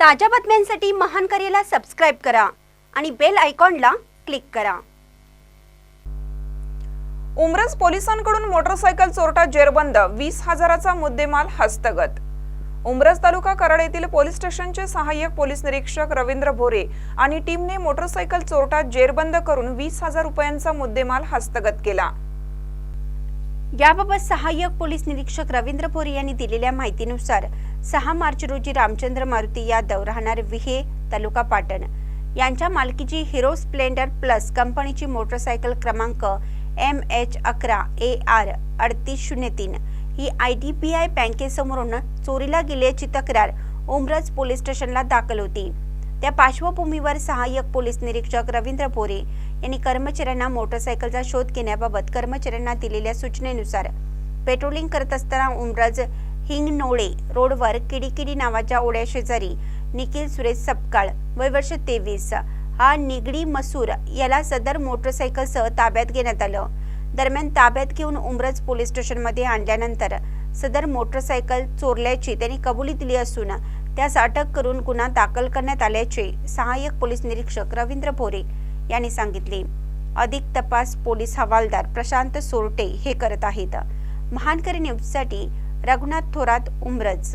ताज्या बातम्यांसाठी महान करेला सबस्क्राईब करा आणि बेल आयकॉनला क्लिक करा. उमरज पोलिसांकडून मोटरसायकल चोरटा जेरबंद वीस हजाराचा मुद्देमाल हस्तगत. उमरज तालुका कराड येथील पोलीस स्टेशनचे सहाय्यक पोलीस निरीक्षक रवींद्र भोरे आणि टीमने मोटरसायकल चोरटा जेरबंद करून वीस हजार रुपयांचा मुद्देमाल हस्तगत केला. याबाबत सहाय्यक पोलीस निरीक्षक रवींद्र पोरे यांनी दिलेल्या माहितीनुसार सहा मार्च रोजी रामचंद्र मारुती यादव राहणार विहे तालुका पाटण. यांच्या मालकीची हिरो स्प्लेंडर प्लस कंपनीची मोटरसायकल क्रमांक एम एच अकरा ए आर अडतीस शून्य तीन. ही आय डी बी आय बँकेसमोरून चोरीला गेल्याची तक्रार उमरज पोलीस स्टेशनला दाखल होती. त्या पार्श्वभूमीवर सहाय्यक पोलीस निरीक्षक रवींद्र भोरे यांनी कर्मचाऱ्यांना मोटरसायकलचा शोध घेण्याबाबत कर्मचाऱ्यांना दिलेल्या सूचनेनुसार पेट्रोलिंग करत असताना उमरज हिंगनोळे रोडवर किडीकिडी नावाच्या ओढ्या शेजारी निखिल सुरेश सपकाळ वय वर्ष तेवीस. हा निगडी मसूर याला सदर मोटरसायकलसह ताब्यात घेण्यात आलं. दरम्यान ताब्यात घेऊन उमरज पोलीस स्टेशनमध्ये आणल्यानंतर सदर मोटरसायकल चोरल्याची त्यांनी कबुली दिली असून त्यास अटक करून गुन्हा दाखल करण्यात आल्याचे सहाय्यक पोलीस निरीक्षक रवींद्र भोरे यांनी सांगितले. अधिक तपास पोलीस हवालदार प्रशांत सोरटे हे करत आहेत. महानकरी न्यूजसाठी रघुनाथ थोरात उमरज.